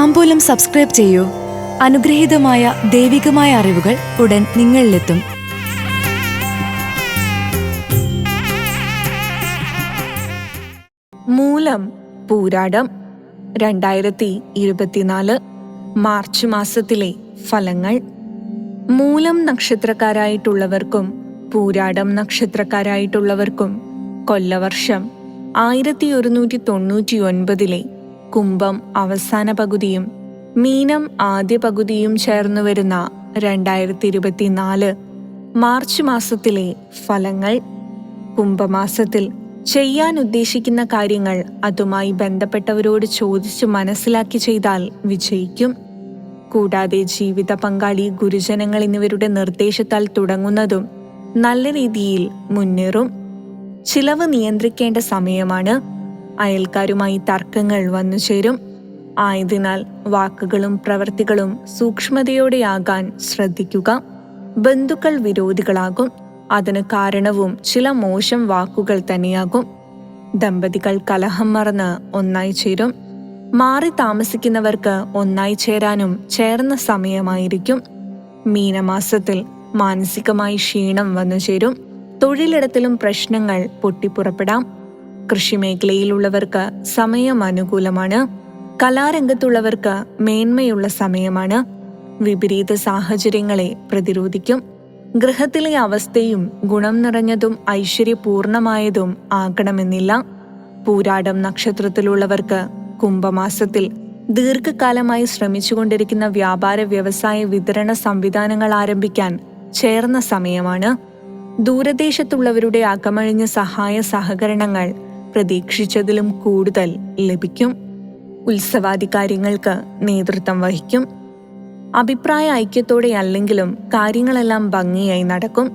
താമ്പൂലം subscribe ചെയ്യൂ. അനുഗ്രഹീതമായ ദൈവികമായ അറിവുകൾ ഉടൻ നിങ്ങളിലെത്തും. മൂലം പൂരാടം രണ്ടായിരത്തി ഇരുപത്തിനാല് മാർച്ച് മാസത്തിലെ ഫലങ്ങൾ. മൂലം നക്ഷത്രക്കാരായിട്ടുള്ളവർക്കും പൂരാടം നക്ഷത്രക്കാരായിട്ടുള്ളവർക്കും കൊല്ലവർഷം ആയിരത്തി ഒരുന്നൂറ്റി തൊണ്ണൂറ്റി ഒൻപതിലെ കുംഭം അവസാന പകുതിയും മീനം ആദ്യ പകുതിയും ചേർന്നു വരുന്ന രണ്ടായിരത്തി ഇരുപത്തിനാല് മാർച്ച് മാസത്തിലെ ഫലങ്ങൾ. കുംഭമാസത്തിൽ ചെയ്യാൻ ഉദ്ദേശിക്കുന്ന കാര്യങ്ങൾ അതുമായി ബന്ധപ്പെട്ടവരോട് ചോദിച്ചു മനസ്സിലാക്കി ചെയ്താൽ വിജയിക്കും. കൂടാതെ ജീവിത പങ്കാളി ഗുരുജനങ്ങൾ എന്നിവരുടെ നിർദ്ദേശത്താൽ തുടങ്ങുന്നതും നല്ല രീതിയിൽ മുന്നേറും. ചിലവ് നിയന്ത്രിക്കേണ്ട സമയമാണ് അയൽക്കാരുമായി തർക്കങ്ങൾ വന്നു ചേരും. ആയതിനാൽ വാക്കുകളും പ്രവൃത്തികളും സൂക്ഷ്മതയോടെയാകാൻ ശ്രദ്ധിക്കുക. ബന്ധുക്കൾ വിരോധികളാകും. അതിന് കാരണവും ചില മോശം വാക്കുകൾ തന്നെയാകും. ദമ്പതികൾ കലഹം മറന്ന് ഒന്നായി ചേരും. മാറി താമസിക്കുന്നവർക്ക് ഒന്നായി ചേരാനും ചേർന്ന സമയമായിരിക്കും. മീനമാസത്തിൽ മാനസികമായി ക്ഷീണം വന്നു ചേരും. തൊഴിലിടത്തിലും പ്രശ്നങ്ങൾ പൊട്ടിപ്പുറപ്പെടാം. കൃഷിമേഖലയിലുള്ളവർക്ക് സമയം അനുകൂലമാണ്. കലാരംഗത്തുള്ളവർക്ക് മേന്മയുള്ള സമയമാണ്. വിപരീത സാഹചര്യങ്ങളെ പ്രതിരോധിക്കും. ഗൃഹത്തിലെ അവസ്ഥയും ഗുണം നിറഞ്ഞതും ഐശ്വര്യപൂർണമായതും ആകണമെന്നില്ല. പൂരാടം നക്ഷത്രത്തിലുള്ളവർക്ക് കുംഭമാസത്തിൽ ദീർഘകാലമായി ശ്രമിച്ചുകൊണ്ടിരിക്കുന്ന വ്യാപാര വ്യവസായ വിതരണ സംവിധാനങ്ങൾ ആരംഭിക്കാൻ ചേർന്ന സമയമാണ്. ദൂരദേശത്തുള്ളവരുടെ അകമഴിഞ്ഞ സഹായ സഹകരണങ്ങൾ പ്രതീക്ഷിച്ചതിലും കൂടുതൽ ലഭിക്കും. ഉത്സവാദി കാര്യങ്ങൾക്ക് നേതൃത്വം വഹിക്കും. അഭിപ്രായ ഐക്യത്തോടെ അല്ലെങ്കിലും കാര്യങ്ങളെല്ലാം ഭംഗിയായി നടക്കും.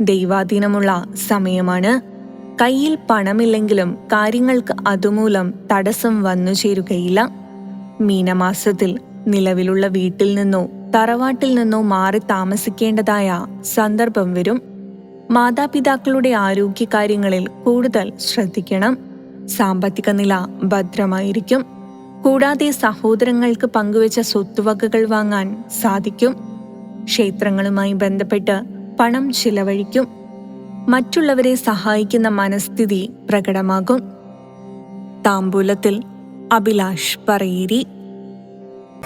ദൈവാധീനമുള്ള സമയമാണ്. കയ്യിൽ പണമില്ലെങ്കിലും കാര്യങ്ങൾക്ക് അതുമൂലം തടസ്സം വന്നു ചേരുകയില്ല. മീനമാസത്തിൽ നിലവിലുള്ള വീട്ടിൽ നിന്നോ തറവാട്ടിൽ നിന്നോ മാറി താമസിക്കേണ്ടതായ സന്ദർഭം വരും. മാതാപിതാക്കളുടെ ആരോഗ്യകാര്യങ്ങളിൽ കൂടുതൽ ശ്രദ്ധിക്കണം. സാമ്പത്തിക നില ഭദ്രമായിരിക്കും. കൂടാതെ സഹോദരങ്ങൾക്ക് പങ്കുവച്ച സ്വത്തുവകകൾ വാങ്ങാൻ സാധിക്കും. ക്ഷേത്രങ്ങളുമായി ബന്ധപ്പെട്ട് പണം ചിലവഴിക്കും. മറ്റുള്ളവരെ സഹായിക്കുന്ന മനസ്ഥിതി പ്രകടമാകും. താമ്പൂലത്തിൽ അഭിലാഷ് പറയേരി.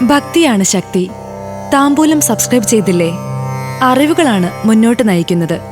ഭക്തിയാണ് ശക്തി. താമ്പൂലം സബ്സ്ക്രൈബ് ചെയ്തില്ലേ? അറിവുകളാണ് മുന്നോട്ട് നയിക്കുന്നത്.